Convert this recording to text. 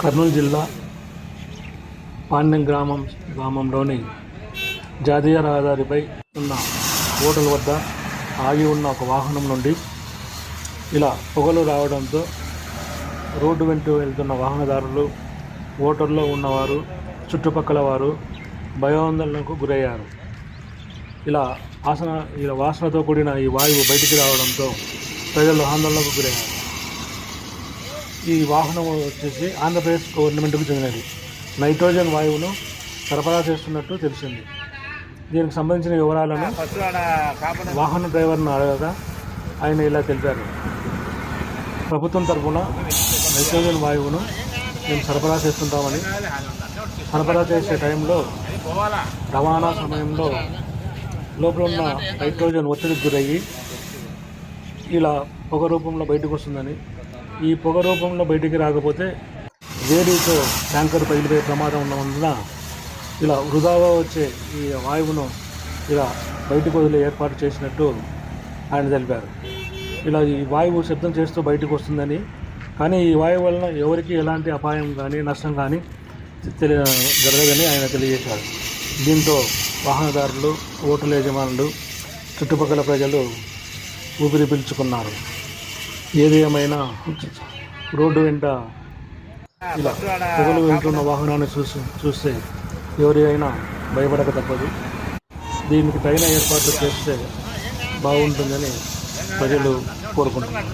కర్నూలు జిల్లా పాండ్యం గ్రామం గ్రామంలోని జాతీయ రహదారిపై ఉన్న హోటల్ వద్ద ఆగి ఉన్న ఒక వాహనం నుండి ఇలా పొగలు రావడంతో రోడ్డు వెంట వెళ్తున్న వాహనదారులు ఓటర్లో ఉన్నవారు చుట్టుపక్కల వారు భయోందోళనకు గురయ్యారు. ఇలా వాసన ఇలా వాసనతో కూడిన ఈ వాయువు బయటికి రావడంతో ప్రజలు ఆందోళనకు గురయ్యారు. ఈ వాహనం వచ్చేసి ఆంధ్రప్రదేశ్ గవర్నమెంట్కు చెందినది. నైట్రోజన్ వాయువును సరఫరా చేస్తున్నట్టు తెలిసింది. దీనికి సంబంధించిన వివరాలను వాహన డ్రైవర్ను అడగగా ఆయన ఇలా తెలిపారు. ప్రభుత్వం తరఫున నైట్రోజన్ వాయువును మేము సరఫరా చేస్తుంటామని సరఫరా చేసే టైంలో రవాణా సమయంలో లోపల ఉన్న నైట్రోజన్ ఒత్తిడికి గురయ్యి ఇలా పొగ రూపంలో బయటకు వస్తుందని ఈ పొగ రూపంలో బయటికి రాకపోతే వేడితో ట్యాంకర్ పగిలిపోయే ప్రమాదం ఉన్నందున ఇలా వృధాగా వచ్చే ఈ వాయువును ఇలా బయటకు వదిలే ఏర్పాటు చేసినట్టు ఆయన తెలిపారు. ఇలా ఈ వాయువు శబ్దం చేస్తూ బయటకు వస్తుందని కానీ ఈ వాయువు వలన ఎవరికి ఎలాంటి అపాయం కానీ నష్టం కానీ తెలియ జరగదని ఆయన తెలియజేశారు. దీంతో వాహనదారులు ఓటర్ల యజమానులు చుట్టుపక్కల ప్రజలు ఊపిరి పీల్చుకున్నారు. ఏది ఏమైనా రోడ్డు వెంట ఇలా పొగలు వెళ్తున్న వాహనాన్ని చూసి చూస్తే ఎవరి అయినా భయపడక తప్పదు. దీనికి తగిన ఏర్పాట్లు చేస్తే బాగుంటుందని ప్రజలు కోరుకుంటున్నారు.